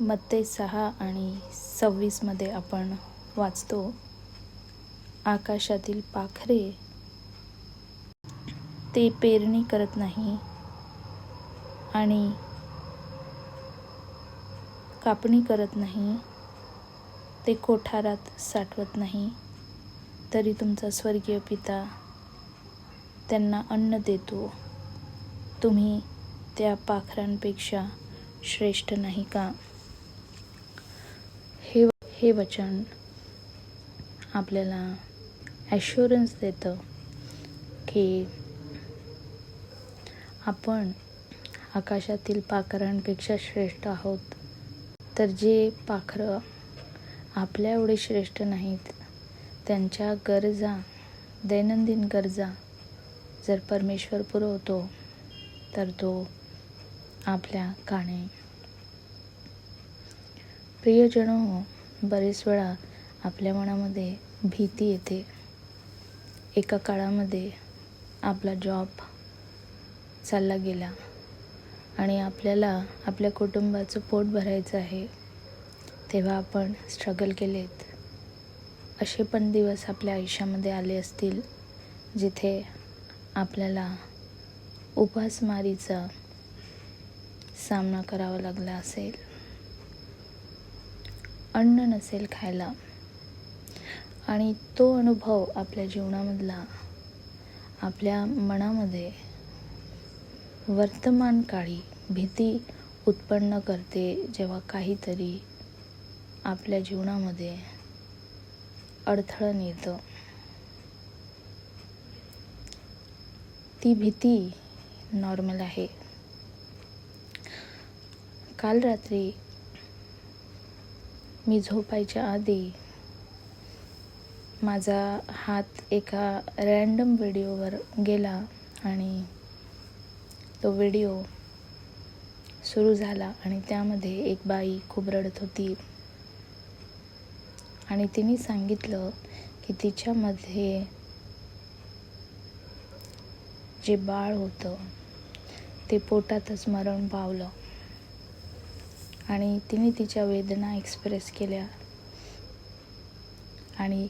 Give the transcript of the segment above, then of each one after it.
मत्ते सहा आणि सव्वीसमध्ये आपण वाचतो आकाशातील पाखरे. ते पेरणी करत नाही आणि कापणी करत नाही. ते कोठारात साठवत नाही. तरी तुमचा स्वर्गीय पिता त्यांना अन्न देतो. तुम्ही त्या पाखरांपेक्षा श्रेष्ठ नाही का? हे वचन आपल्याला ॲश्युरन्स देतं की आपण आकाशातील पाखरांपेक्षा श्रेष्ठ आहोत. तर जे पाखरं आपल्या एवढे श्रेष्ठ नाहीत त्यांच्या गरजा दैनंदिन गरजा जर परमेश्वर पुरवतो तर तो आपल्या काणे प्रियजनो बरेच वेळा आपल्या मनामध्ये भीती येते. एका काळामध्ये आपला जॉब चालला गेला आणि आपल्याला आपल्या कुटुंबाचं पोट भरायचं आहे तेव्हा आपण स्ट्रगल केलेत. असे पण दिवस आपल्या आयुष्यामध्ये आले असतील जिथे आपल्याला उपासमारीचा सामना करावा लागला असेल. अन्न नसेल खायला. आणि तो अनुभव आपल्या जीवनामधला आपल्या मनामध्ये वर्तमान काळी भीती उत्पन्न करते जेव्हा काहीतरी आपल्या जीवनामध्ये अडथळण येतं ती भीती नॉर्मल आहे. काल रात्री मी झोपायच्या आधी माझा हात एका रँडम व्हिडिओवर गेला आणि तो व्हिडिओ सुरू झाला आणि त्यामध्ये एक बाई खूप रडत होती. आणि तिने सांगितलं की तिच्यामध्ये जे बाळ होतं ते पोटातच मरण पावलं. आणि तिने तिच्या वेदना एक्सप्रेस केल्या. आणि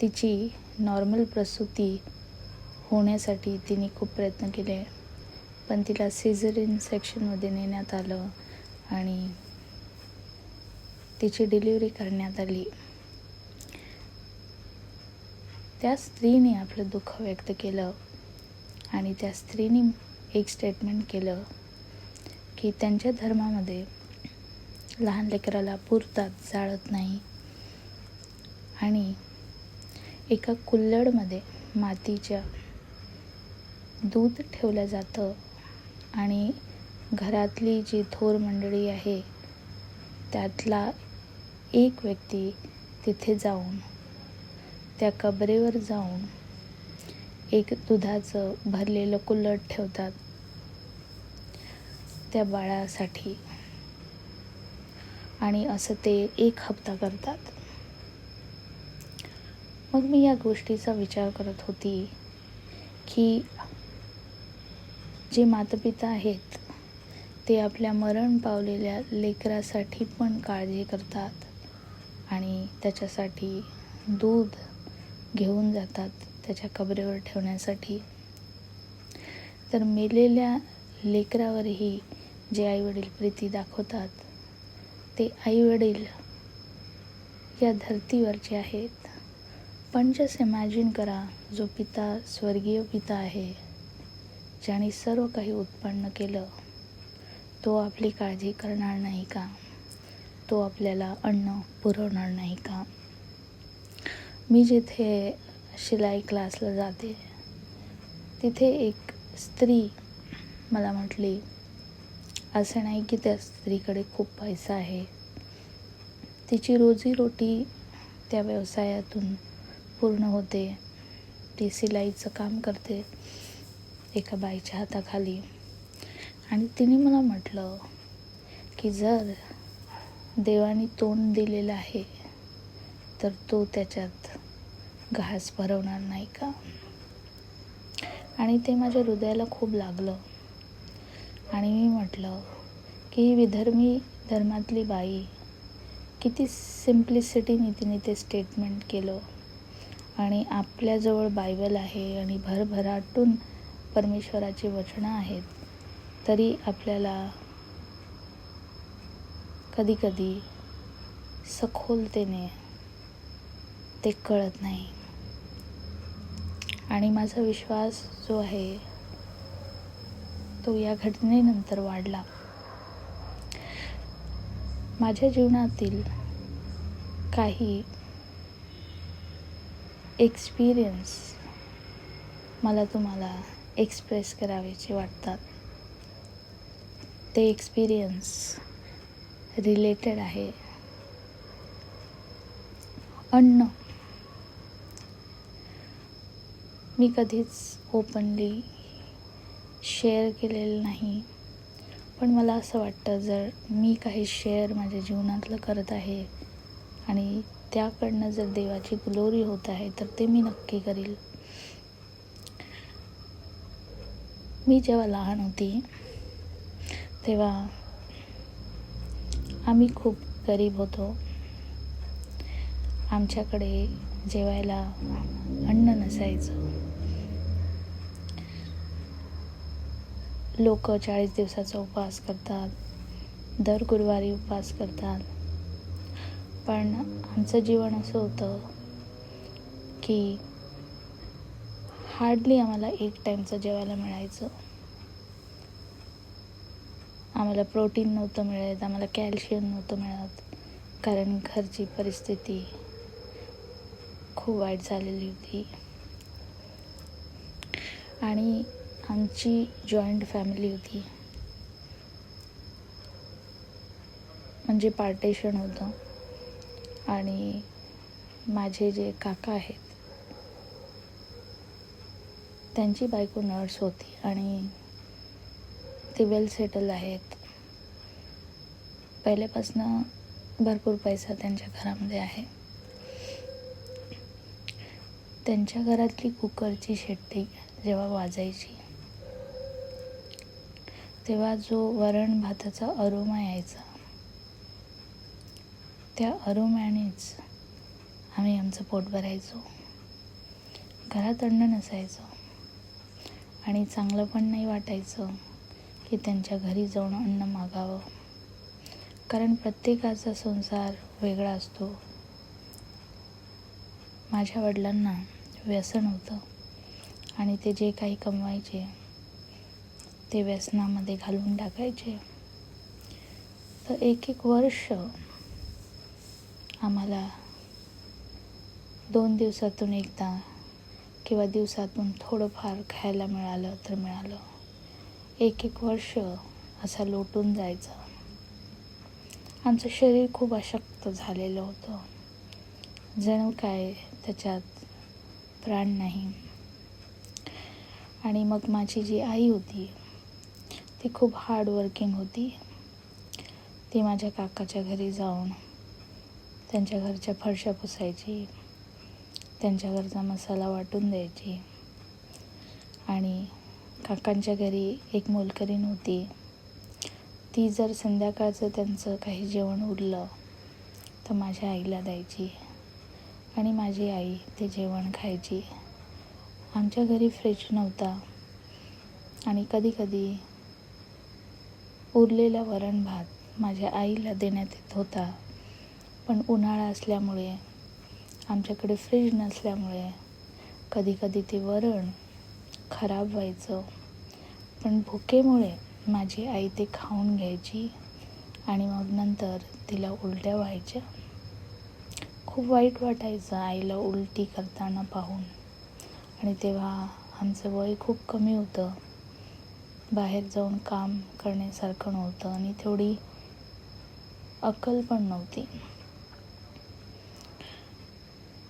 तिची नॉर्मल प्रसूती होण्यासाठी तिने खूप प्रयत्न केले. पण तिला सिझरिन सेक्शनमध्ये नेण्यात आलं आणि तिची डिलिव्हरी करण्यात आली. त्या स्त्रीने आपलं दुःख व्यक्त केलं आणि त्या स्त्रीने एक स्टेटमेंट केलं. की त्यांच्या धर्मामध्ये लहान लेकराला पुरतात जाळत नाही. आणि एका कुल्लडमध्ये मातीच्या दूध ठेवलं जातं आणि घरातली जी थोर मंडळी आहे त्यातला एक व्यक्ती तिथे जाऊन त्या कबरेवर जाऊन एक दुधाचं भरलेलं कुल्लड ठेवतात. त्या बाळासाठी. आणि असं ते एक हप्ता करतात. मग मी या गोष्टीचा विचार करत होती की जे मातापिता आहेत ते आपल्या मरण पावलेल्या लेकरासाठी पण काळजी करतात आणि त्याच्यासाठी दूध घेऊन जातात त्याच्या कबरेवर ठेवण्यासाठी. तर मेलेल्या लेकरावरही जे आईवडील प्रीती दाखवतात ते आईवडील या धर्तीवरचे आहेत. पण जस इमॅजिन करा जो पिता स्वर्गीय पिता आहे ज्याने सर्व काही उत्पन्न केलं तो आपली काळजी करणार नाही का? तो आपल्याला अन्न पुरवणार नाही का? मी जिथे शिलाई क्लासला जाते तिथे एक स्त्री मला म्हटली असं नाही की त्या स्त्रीकडे खूप पैसा आहे. तिची रोजीरोटी त्या व्यवसायातून पूर्ण होते. ती सिलाईचं काम करते एका बाईच्या हाताखाली. आणि तिने मला म्हटलं की जर देवाने तोंड दिलेलं आहे तर तो त्याच्यात घास भरवणार नाही का? आणि ते माझ्या हृदयाला खूप लागलं. आणि मी म्हटलं की ही विधर्मी धर्मातली बाई किती सिम्प्लिसिटीने तिने ते स्टेटमेंट केलं. आणि आपल्याजवळ बायबल आहे आणि भरभराटून परमेश्वराची वचनं आहेत तरी आपल्याला कधीकधी सखोलतेने ते कळत नाही. आणि माझा विश्वास जो आहे तो या घटनेनंतर वाढला. माझ्या जीवनातील काही एक्सपिरियन्स मला तुम्हाला एक्सप्रेस करावेचे वाटतात. ते एक्सपिरियन्स रिलेटेड आहे. अन्न. मी कधीच ओपनली शेअर केलेलं नाही. पण मला असं वाटतं जर मी काही शेअर माझ्या जीवनातलं करत आहे आणि त्याकडनं जर देवाची ग्लोरी होत आहे तर ते मी नक्की करील. मी जेव्हा लहान होती तेव्हा आम्ही खूप गरीब होतो. आमच्याकडे जेवायला अन्न नसायचं. लोक चाळीस दिवसाचा उपवास करतात. दर गुरुवारी उपवास करतात. पण आमचं जीवन असं होतं की हार्डली आम्हाला एक टाईमचं जेवायला मिळायचं. आम्हाला प्रोटीन नव्हतं मिळत आम्हाला कॅल्शियम नव्हतं मिळत. कारण घरची परिस्थिती खूप वाईट झालेली होती. आणि आमची जॉईंट फॅमिली होती. म्हणजे पार्टेशन होतं. आणि माझे जे काका आहेत त्यांची बायको नर्स होती आणि ते वेल सेटल आहेत. पहिल्यापासनं भरपूर पैसा त्यांच्या घरामध्ये आहे. त्यांच्या घरातली कुकरची शेट्टी जेव्हा वाजायची तेव्हा जो वरण भाताचा अरोमा यायचा त्या अरोम्यानेच आम्ही आमचं पोट भरायचो. घरात अन्न नसायचं आणि चांगलं पण नाही वाटायचं की त्यांच्या घरी जाऊन अन्न मागावं. कारण प्रत्येकाचा संसार वेगळा असतो. माझ्या वडिलांना व्यसन होतं आणि ते जे काही कमवायचे ते व्यसनामध्ये घालून टाकायचे. तर एक एक वर्ष आम्हाला दोन दिवसातून एकदा किंवा दिवसातून थोडंफार खायला मिळालं तर मिळालं. एक एक वर्ष असा लोटून जायचं. आमचं शरीर खूप अशक्त झालेलं होतं. जणू काय त्याच्यात प्राण नाही. आणि मग माझी जी आई होती ती खूप हार्डवर्किंग होती. ती माझ्या काकाच्या घरी जाऊन त्यांच्या घरच्या फरशा पुसायची त्यांच्या घरचा मसाला वाटून द्यायची. आणि काकांच्या घरी एक मोलकरीण होती. ती जर संध्याकाळचं त्यांचं काही जेवण उरलं तर माझ्या आईला द्यायची. आणि माझी आई ते जेवण खायची. आमच्या घरी फ्रीज नव्हता. आणि कधीकधी उरलेला वरण भात माझ्या आईला देण्यात येत होता. पण उन्हाळा असल्यामुळे आमच्याकडे फ्रीज नसल्यामुळे कधीकधी ते वरण खराब व्हायचं. पण भुकेमुळे माझी आई ते खाऊन घ्यायची आणि मग नंतर तिला उलट्या व्हायच्या. खूप वाईट वाटायचं आईला उलटी करताना पाहून. आणि तेव्हा आमचं वय खूप कमी होतं. बाहेर जाऊन काम करण्यासारखं नव्हतं आणि थोडी अक्कल पण नव्हती.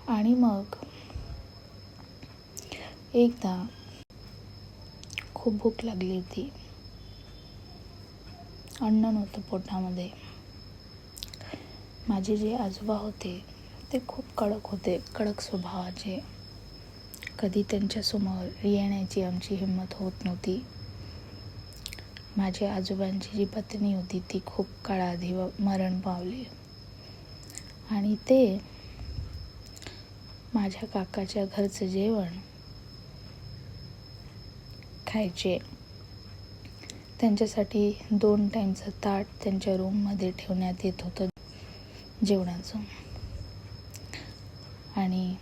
आणि मग एकदा खूप भूक लागली होती. अन्न नव्हतं पोटामध्ये. माझे जे आजोबा होते ते खूप कडक होते कडक स्वभावाचे. कधी त्यांच्यासमोर येण्याची आमची हिंमत होत नव्हती. माझ्या आजोबांची जी पत्नी होती ती खूप काळाआधी मरण पावली. आणि ते माझ्या काकाच्या घरचं जेवण खायचे. त्यांच्यासाठी दोन टाईमचं ताट त्यांच्या रूममध्ये ठेवण्यात येत होतं जेवणाचं. आणि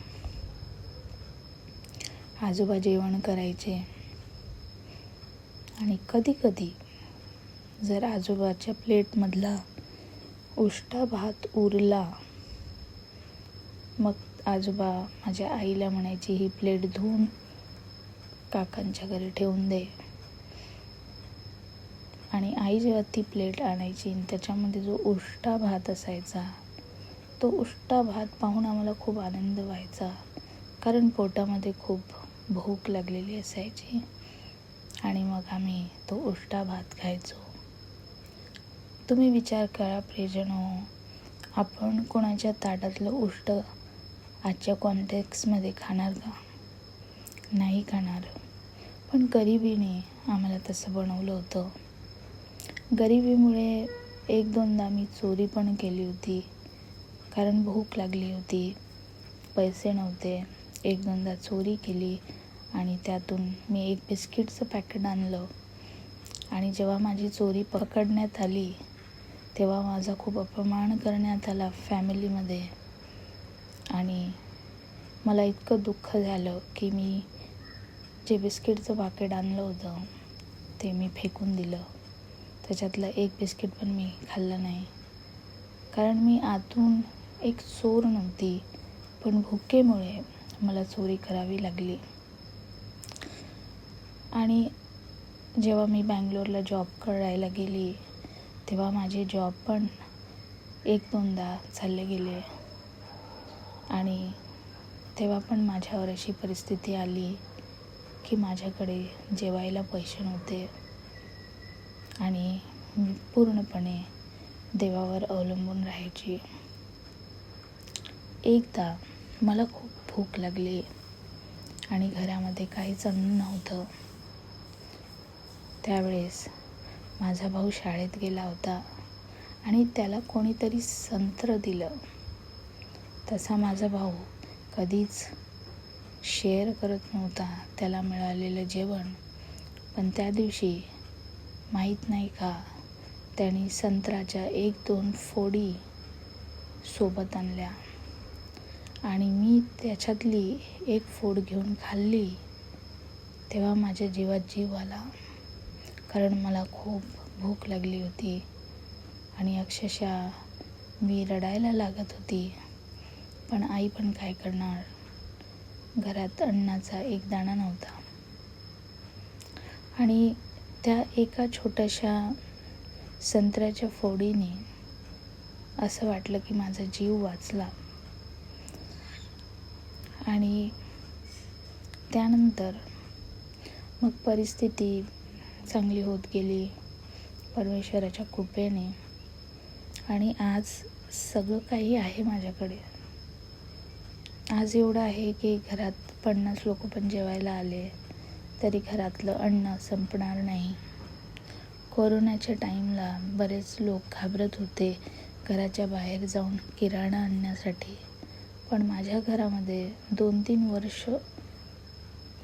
आजोबा जेवण करायचे. आणि कधी कधी जर आजोबाच्या प्लेटमधला उष्टा भात उरला मग आजोबा माझ्या आईला म्हणायची ही प्लेट धुवून काकांच्या घरी ठेवून दे. आणि आई जेव्हा ती प्लेट आणायची त्याच्यामध्ये जो उष्टा भात असायचा तो उष्टा भात पाहून आम्हाला खूप आनंद व्हायचा कारण पोटामध्ये खूप भूक लागलेली असायची आणि मग आम्ही तो उष्टा भात खायचो. तुम्ही विचार करा प्रियजनो हो. आपण कोणाच्या ताटातलं उष्ट आजच्या कॉन्टेक्समध्ये खाणार का? नाही खाणार. पण गरिबीने आम्हाला तसं बनवलं होतं. गरिबीमुळे एक दोनदा मी चोरी पण केली होती. कारण भूक लागली होती. पैसे नव्हते. एक दोनदा चोरी केली आणि त्यातून मी एक बिस्किटचं पॅकेट आणलं. आणि जेव्हा माझी चोरी पकडण्यात आली तेव्हा माझा खूप अपमान करण्यात आला फॅमिलीमध्ये. आणि मला इतकं दुःख झालं की मी जे बिस्किटचं पाकिट आणलं होतं ते मी फेकून दिलं. त्याच्यातलं एक बिस्किट पण मी खाल्लं नाही. कारण मी आतून एक चोर नव्हती पण भुकेमुळे मला चोरी करावी लागली. आणि जेव्हा मी बँगलोरला जॉब करायला गेली तेव्हा माझे जॉब पण एक दोनदा चालले गेले. आणि तेव्हा पण माझ्यावर अशी परिस्थिती आली की माझ्याकडे जेवायला पैसे नव्हते. आणि मी पूर्णपणे देवावर अवलंबून राहायची. एकदा मला खूप भूक लागली आणि घरामध्ये काहीच अन्न नव्हतं. त्यावेळेस माझा भाऊ शाळेत गेला होता आणि त्याला कोणीतरी संत्र दिलं. तसा माझा भाऊ कधीच शेअर करत नव्हता. त्याला मिळालेलं जेवण. पण त्या दिवशी माहीत नाही का त्याने संत्राच्या एक दोन फोडी सोबत आणल्या. आणि मी त्याच्यातली एक फोड घेऊन खाल्ली तेव्हा माझ्या जीवात जीव आला. कारण मला खूप भूक लागली होती आणि अक्षरशः मी रडायला लागत होती. पण आई पण काय करणार? घरात अन्नाचा एक दाणा नव्हता. आणि त्या एका छोट्याशा संत्र्याच्या फोडीने असं वाटलं की माझा जीव वाचला. आणि त्यानंतर मग परिस्थिती चांगली होत गेली परमेश्वराच्या कृपेने. आणि आज सगळं काही आहे माझ्याकडे. आज एवढं आहे की घरात पन्नास लोक पण जेवायला आले तरी घरातलं अन्न संपणार नाही. कोरोनाच्या टाईमला बरेच लोक घाबरत होते घराच्या बाहेर जाऊन किराणा आणण्यासाठी. पण माझ्या घरामध्ये दोन तीन वर्ष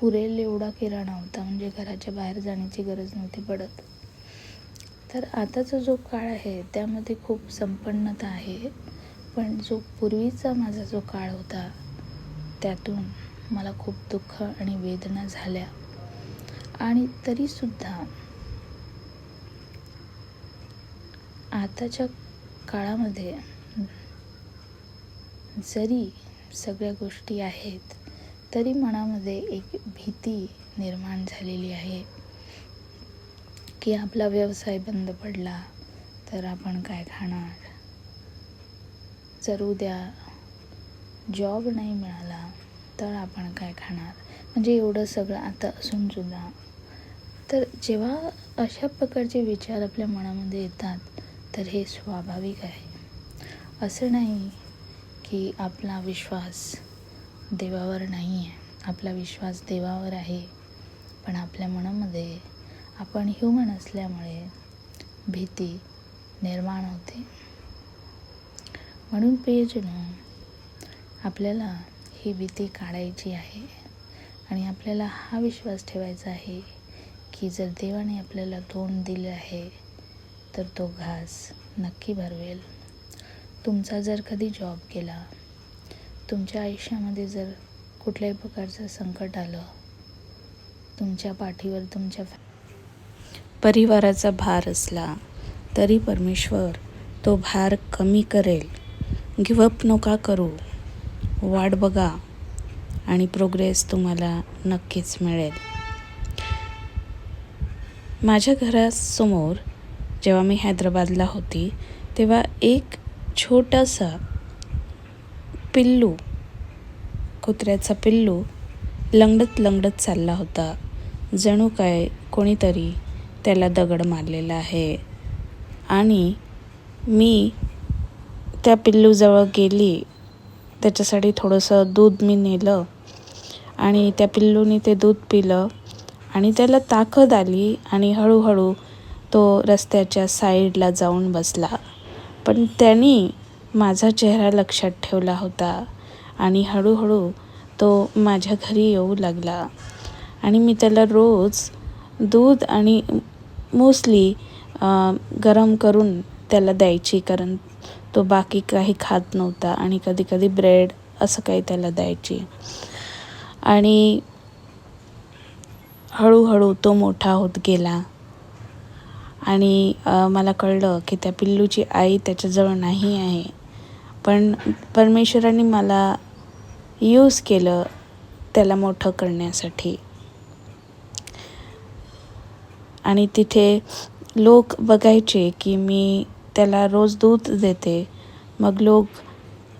पुरेल एवढा किराणा होता. म्हणजे घराच्या बाहेर जाण्याची गरज नव्हती पडत. तर आताचा जो काळ आहे त्यामध्ये खूप संपन्नता आहे. पण जो पूर्वीचा माझा जो काळ होता त्यातून मला खूप दुःख आणि वेदना झाल्या. आणि तरीसुद्धा आताच्या काळामध्ये जरी सगळ्या गोष्टी आहेत तरी मनामध्ये एक भीती निर्माण झालेली आहे. की आपला व्यवसाय बंद पडला तर आपण काय खाणार? जर उद्या जॉब नाही मिळाला तर आपण काय खाणार? म्हणजे एवढं सगळं आता असून सुद्धा. तर जेव्हा अशा प्रकारचे विचार आपल्या मनामध्ये येतात तर हे स्वाभाविक आहे. असं नाही की आपला विश्वास देवावर नाही आहे. आपला विश्वास देवावर आहे. पण आपल्या मनामध्ये आपण ह्युमन असल्यामुळे भीती निर्माण होते. म्हणून पेजनं आपल्याला ही भीती काढायची आहे आणि आपल्याला हा विश्वास ठेवायचा आहे की जर देवाने आपल्याला तोंड दिले आहे तर तो घास नक्की भरवेल. तुमचा जर कधी जॉब केला तुमच्या आयुष्यामध्ये जर कुठल्याही प्रकारचं संकट आलं तुमच्या पाठीवर तुमच्या परिवाराचा भार असला तरी परमेश्वर तो भार कमी करेल. गिवअप नका करू. वाट बघा आणि प्रोग्रेस तुम्हाला नक्कीच मिळेल. माझ्या घरासमोर जेव्हा मी हैदराबादला होती तेव्हा एक छोटासा पिल्लू. कुत्र्याचा पिल्लू लंगडत लंगडत चालला होता. जणू काय कोणीतरी त्याला दगड मारलेला आहे. आणि मी त्या पिल्लूजवळ गेली. त्याच्यासाठी थोडंसं दूध मी नेलं. आणि त्या पिल्लूने ते दूध पिलं. आणि त्याला ताकद आली आणि हळूहळू तो रस्त्याच्या साईडला जाऊन बसला. पण त्यांनी माझा चेहरा लक्षात ठेवला होता आणि हळूहळू तो माझ्या घरी येऊ लागला. आणि मी त्याला रोज दूध आणि मोस्टली गरम करून त्याला द्यायची कारण तो बाकी काही खात नव्हता आणि कधी कधी ब्रेड असं काही त्याला द्यायची. आणि हळूहळू तो मोठा होत गेला. आणि मला कळलं की त्या पिल्लूची आई त्याच्याजवळ नाही आहे. पण परमेश्वराने मला यूज केलं त्याला मोठं करण्यासाठी. आणि तिथे लोक बघायचे की मी त्याला रोज दूध देते. मग लोक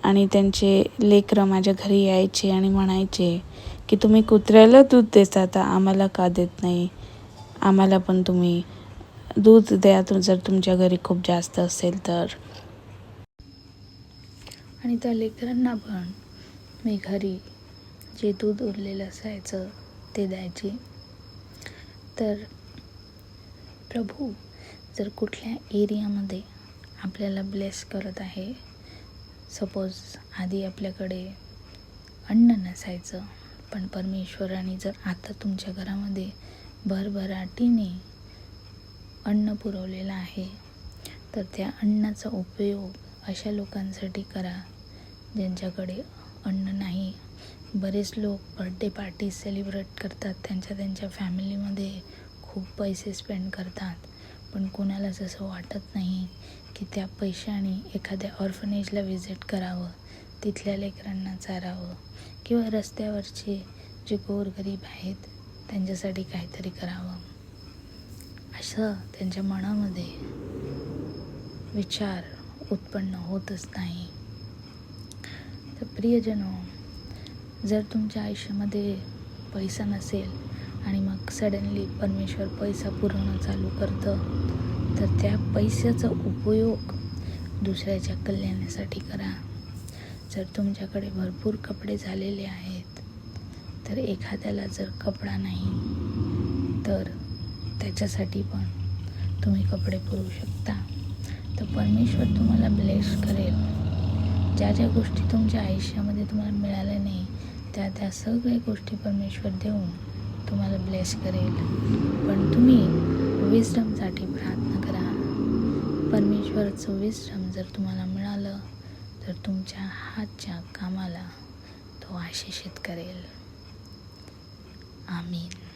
आणि त्यांचे लेकरं माझ्या घरी यायचे आणि म्हणायचे की तुम्ही कुत्र्याला दूध देता तर आम्हाला का देत नाही? आम्हाला पण तुम्ही दूध द्या तु जर तुमच्या घरी खूप जास्त असेल तर. आणि त्या लेकरांना पण मी घरी जे दूध उरलेलं असायचं ते द्यायची. तर प्रभू जर कुठल्या एरियामध्ये आपल्याला ब्लेस करत आहे सपोज आधी आपल्याकडे अन्न नसायचं पण परमेश्वराने जर आता तुमच्या घरामध्ये भरभराटीने अन्न पुरवलेलं आहे तर त्या अन्नाचा उपयोग अशा लोकांसाठी करा. ज्यांच्याकडे अन्न नाही. बरेच लोक बर्थडे पार्टी सेलिब्रेट करतात. त्यांच्या त्यांच्या फॅमिलीमध्ये खूप पैसे स्पेंड करतात. पण कोणालाच असं वाटत नाही की त्या पैशाने एखाद्या ऑर्फनेजला व्हिजिट करावं तिथल्या लेकरांना चारावं किंवा रस्त्यावरचे जे गोरगरीब आहेत त्यांच्यासाठी काहीतरी करावं. असं त्यांच्या मनामध्ये विचार उत्पन्न होतच नाही. तर प्रियजन जर तुमच्या आयुष्यामध्ये पैसा नसेल आणि मग सडनली परमेश्वर पैसा पुरवणं चालू करतं तर त्या पैशाचा उपयोग दुसऱ्याच्या कल्याणासाठी करा. जर तुमच्याकडे भरपूर कपडे झालेले आहेत तर एखाद्याला जर कपडा नाही तर त्याच्यासाठी पण तुम्ही कपडे पुरवू शकता. तर परमेश्वर तुम्हाला ब्लेस करेल. ज्या ज्या गोष्टी तुमच्या आयुष्यामध्ये तुम्हाला मिळाल्या नाही त्या त्या सगळ्या गोष्टी परमेश्वर देऊन तुम्हाला ब्लेस करेल. पण तुम्ही विजडमसाठी प्रार्थना करा. परमेश्वरचं विजडम जर तुम्हाला मिळालं तर तुमच्या हातच्या कामाला तो आशिषित करेल आमीन.